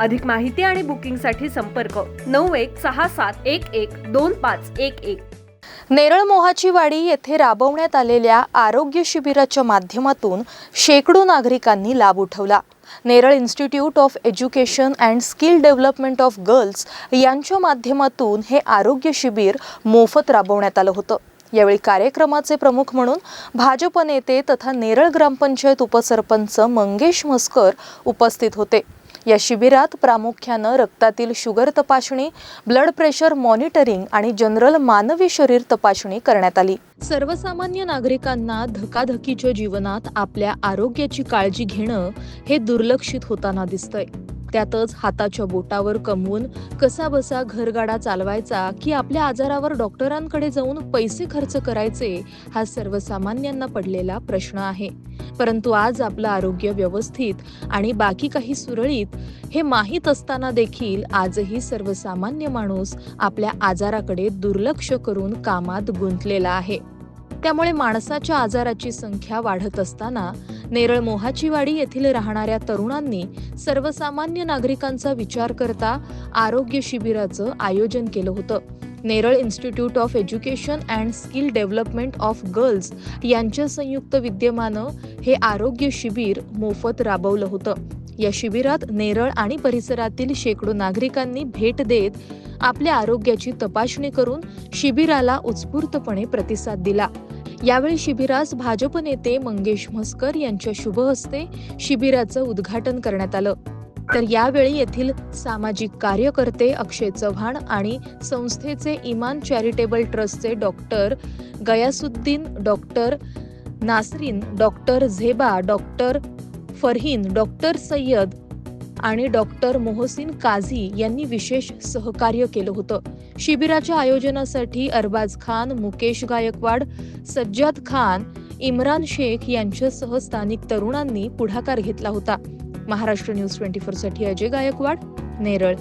अधिक माहिती आणि बुकिंगसाठी संपर्क नऊ एक सहा सात एक एक दोन पाच एक एक. नेरळ मोहाची वाडी येथे राबवण्यात आलेल्या आरोग्य शिबिराच्या माध्यमातून शेकडो नागरिकांनी लाभ उठवला. Neral institute of education and skill development of girls यांच्या माध्यमातून हे आरोग्य शिबिर मोफत राबवण्यात आलं होतं. यावेळी कार्यक्रमाचे प्रमुख म्हणून भाजप नेते तथा नेरळ ग्रामपंचायत उपसरपंच मंगेश मस्कर उपस्थित होते. या शिबिरात प्रामुख्यानं रक्तातील शुगर तपासणी ब्लड प्रेशर मॉनिटरिंग आणि जनरल मानवी शरीर तपासणी करण्यात आली. सर्वसामान्य नागरिकांना धकाधकीच्या जीवनात आपल्या आरोग्याची काळजी घेणं हे दुर्लक्षित होताना दिसतंय. त्यातच हाताच्या बोटावर कमवून कसा बसा घरगाडा चालवायचा की आपल्या आजारावर डॉक्टरांकडे जाऊन पैसे खर्च करायचे हा सर्वसामान्यांना पडलेला प्रश्न आहे. परंतु आज आपलं आरोग्य व्यवस्थित आणि बाकी काही सुरळीत हे माहीत असताना देखील आजही सर्वसामान्य माणूस आपल्या आजाराकडे दुर्लक्ष करून कामात गुंतलेला आहे. त्यामुळे माणसाच्या आजाराची संख्या वाढत असताना नेरळ मोहाचीवाडी येथील राहणाऱ्या तरुणांनी सर्वसामान्य नागरिकांचा विचार करता आरोग्य शिबिराचं आयोजन केलं होतं. Neral institute of education and skill development of girls यांच्या संयुक्त विद्यमानं हे आरोग्य शिबिर मोफत राबवलं होतं. या शिबिरात नेरळ आणि परिसरातील शेकडो नागरिकांनी भेट देत आपल्या आरोग्याची तपासणी करून शिबिराला उत्स्फूर्तपणे प्रतिसाद दिला. यावेळी शिबिरास भाजप नेते मंगेश म्हस्कर यांच्या शुभ हस्ते शिबिराचं उद्घाटन करण्यात आलं. तर यावेळी येथील सामाजिक कार्यकर्ते अक्षय चव्हाण आणि संस्थेचे इमान चॅरिटेबल ट्रस्टचे doctor Gayasuddin doctor Nasreen doctor Zeba doctor Farheen doctor Sayyad आणि डॉक्टर मोहसिन काझी यांनी विशेष सहकार्य केलं होतं. शिबिराच्या आयोजनासाठी अरबाज खान मुकेश गायकवाड सज्जाद खान इम्रान शेख यांच्यासह स्थानिक तरुणांनी पुढाकार घेतला होता. महाराष्ट्र न्यूज ट्वेंटी फोरसाठी अजय गायकवाड नेरळ.